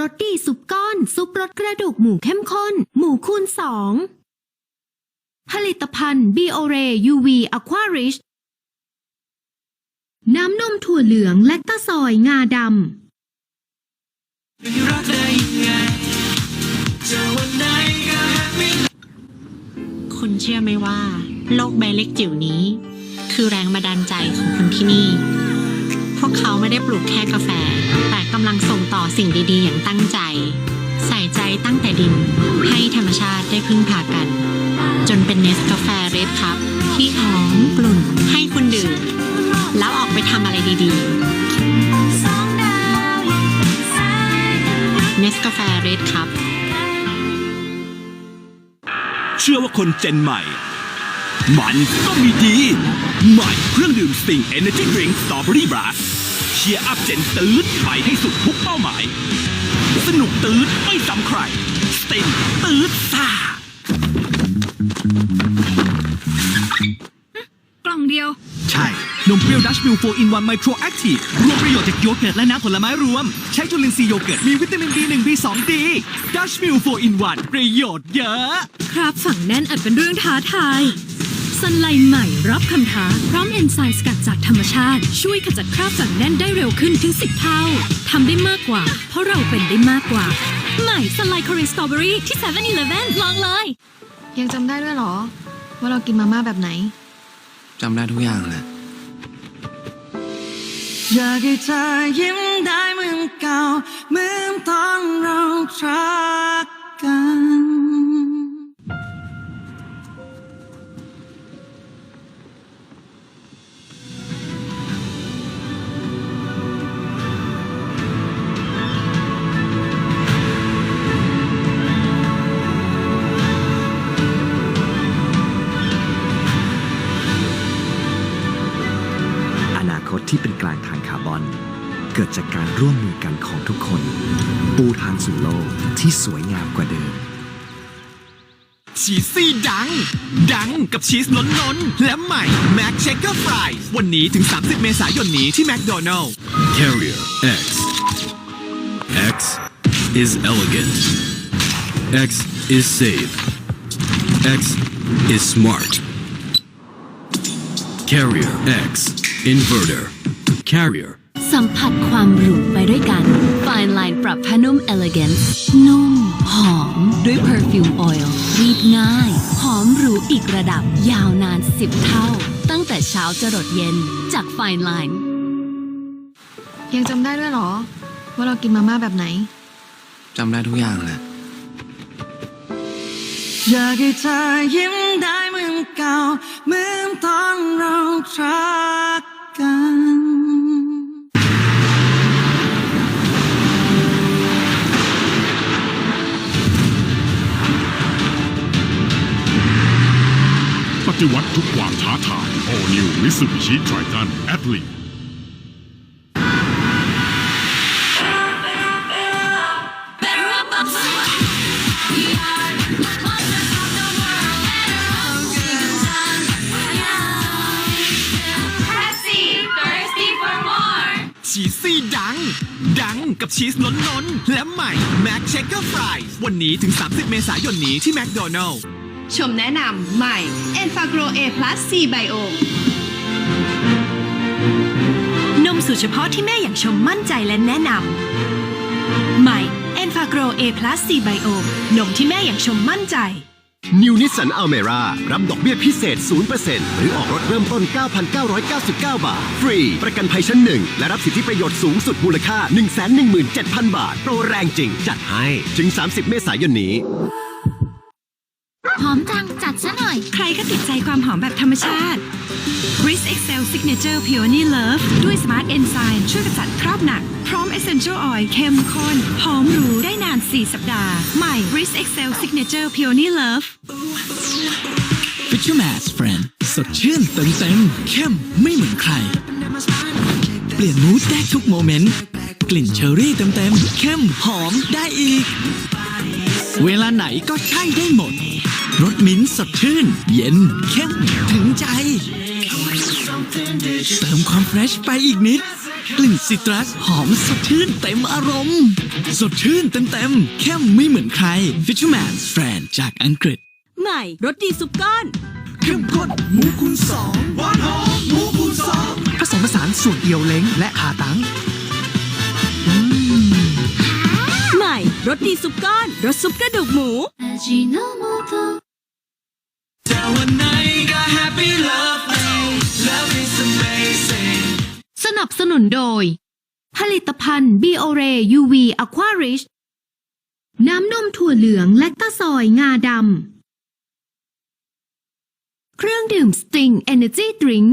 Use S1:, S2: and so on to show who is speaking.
S1: รสดีซุปก้อน ซุปรสกระดูกหมูเข้มข้น หมูคูณสองผลิตภัณฑ์ b ิโอเร UV Aqua Rich น้ำนมถั่วเหลืองและตะซอยงาดำ
S2: คุณเชื่อไหมว่า โลกใบเล็กจิ๋วนี้ คือแรงบันดาลใจของคนที่นี่ วกเขาไม่ได้ปลูกแค่กาแฟ แต่กำลังส่งต่อสิ่งดีๆ อย่างตั้งใจ ใส่ใจตั้งแต่ดิน ให้ธรรมชาติได้พึ่งพากัน จนเป็นเนสกาแฟเรดครับ ที่หอมกลุ่นให้คุณดื่ม แล้วออกไปทำอะไรดีๆเนสกาแฟเรดครับ
S3: เชื่อว่าคนเจนใหม่ มันก็มีดีใหม่เครื่องดื่มสติง Energy Drink Strawberry Blast เชียร์อัพเจนตืดไปให้สุดทุกเป้าหมาย สนุกตืดไม่ซ้ำใครสติงตืดซ่า
S4: กล่องเดียว
S5: ใช่ นมเปรี้ยวดัชมิล4 in 1 Micro Active รวมประโยชน์จากโยเกิร์ตและน้ำผลไม้รวม ใช้จุลินทรีย์โยเกิร์ต มีวิตามิน B1 B2 D ดัชมิล4 in 1ประโยชน์เยอะ
S4: ครับฝังแน่นอาจเป็นเรื่องท้าทาย สันไลใหม่รับคำท้า พร้อมเอนไซม์สกัดจากธรรมชาติ ช่วยขจัดคราบฝังแน่นได้เร็วขึ้นถึง 10 เท่าทำได้มากกว่า เพราะเราเป็นได้มากกว่า ใหม่สันไลคอรีนสตรอเบอรี่ที่7 e เ e ่ e อลองเลย
S6: ยังจำได้ด้วยเหรอ ว่าเรากินมาม่าแบบไหน
S7: จำได้ทุกอย่างแหละ
S8: อยากให้เธอยิ้มได้เหมือนเก่าเหมือนตอนเรารัก น
S9: อนาคตที่เป็นกลางทางคาร์บอน เกิดจากการร่วมมือกันของทุกคน ปูทางสู่โลกที่สวยงามกว่าเดิม
S5: ชีสซี่ดัง ดังกับชีสล้นล้นๆและใหม่แม็กเชคเกอร์ฟรายวันนี้ถึง 30 เมษายนนี้ที่แมคโดนัล
S10: Carrier X. X is elegant. X is safe. X is smart. Carrier X. Inverter. Carrier
S1: สัมผัสความหรูไปด้วยกัน Fine Line ปรับผ้านุ่ม Elegance นุ่ม หอม ด้วย Perfume Oil รีดง่าย หอมหรูอีกระดับยาวนาน 10 เท่า ตั้งแต่เช้าจรดเย็นจาก Fine Line
S6: ยังจำได้ด้วยเหรอ ว่าเรากินมาม่าแบบไหน
S7: จำได้ทุกอย่างแหละ
S8: อยากให้เธอยิ้มได้
S11: ฏิวัติทุกความท้าทาย All New Mitsubishi Triton Athlete
S5: ชีสซี่ดัง ดังกับชีสล้นล้นและใหม่แม็กเชคเกอร์ฟรายวันนี้ถึง 30 เมษายนนี้ที่แมคโดนัล
S12: ชมแนะนำใหม่ e n f a g r o A Plus C Bio นมสูตรเฉพาะที่แม่อย่างชมมั่นใจและแนะนำใหม่ e n f a g r o A Plus C Bio นมที่แม่อย่างชมมั่นใจ
S13: New Nissan Almera รับดอกเบี้ยพิเศษ 0%หรือออกรถเริ่มต้น 9,999 บาท ฟรี ประกันภัยชั้นหนึ่ง และรับสิทธิประโยชน์สูงสุดมูลค่า 117,000 บาท โปรแรงจริง จัดให้ ถึง 30 เมษายนนี้
S1: ซะหน่อย
S4: ใครก็ติดใจความหอมแบบธรรมชาติ Bris Excel Signature Peony Love ด้วย Smart Enzyme ช่วยกำจัดคราบหนัก พร้อม Essential Oil เข้มข้นหอมหรูได้นาน 4 สัปดาห์ ใหม่ Bris Excel Signature Peony Love
S5: Fisherman's Friend สดชื่นเต็มเต็มเข้มไม่เหมือนใคร เปลี่ยนมูดได้ทุกโมเมนต์ กลิ่นเชอร์รี่เต็มเต็มเข้มหอมได้อีก เวลาไหนก็ใช่ได้หมด รสมิ้นท์สดชื่น เย็นเข้มถึงใจ เติมความเฟรชไปอีกนิด กลิ่นซิตรัสหอมสดชื่นเต็มอารมณ์ สดชื่นเต็มเต็มๆเข้มไม่เหมือนใคร Fisherman Friend จากอังกฤษ
S12: ใหม่รสดีซุปก้อน
S5: เข้มข้นหมูคูณสองหวานหอมหมูคูณสอง
S9: ผสมผสานส่วนเอียวเล้งและขาตัง
S12: ใหม่รสดีซุปก้อนรสซุปกระดูกหมู
S1: สนับสนุนโดย ผลิตภัณฑ์ b o r e UV Aqua Rich น้ำนมถั่วเหลืองและตะซอยงาดำ เครื่องดื่ม Sting Energy Drink